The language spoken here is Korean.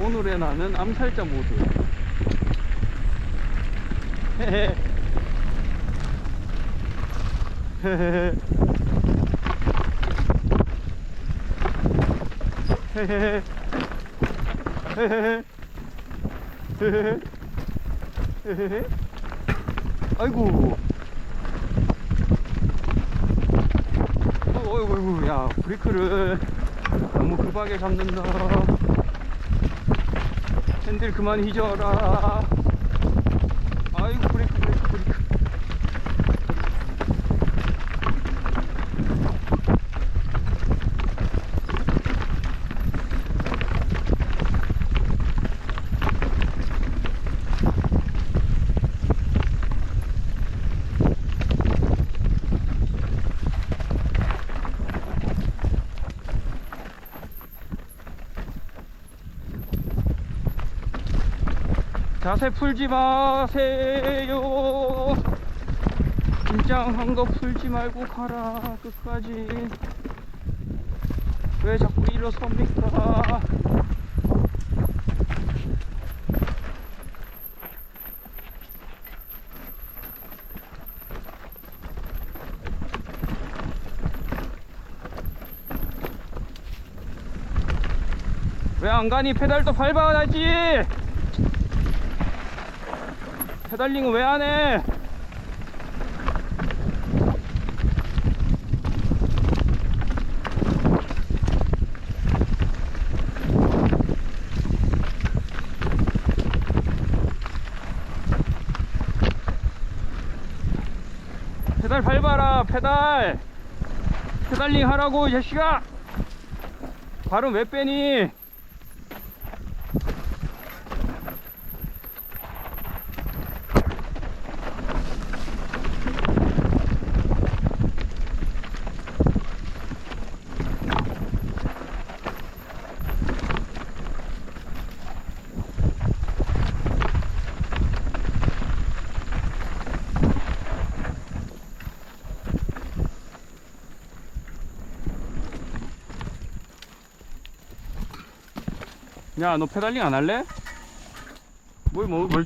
오늘의 나는 암살자 모드. 헤헤. 헤헤. 헤헤. 헤헤. 헤헤. 헤헤. 아이고. 어, 어이구, 어이구, 야, 브레이크를 너무 급하게 잡는다. 핸들 그만 휘저어라. 아이고, 브레이크. 자세 풀지 마세요. 긴장한 거 풀지 말고 가라 끝까지. 왜 자꾸 일어섭니까? 왜 안 가니? 페달도 밟아야지! 페달링은 왜 안 해? 페달 밟아라 페달. 페달링 하라고 이 자식아. 발은 왜 빼니 야 너 페달링 안 할래? 뭘, 뭐, 뭘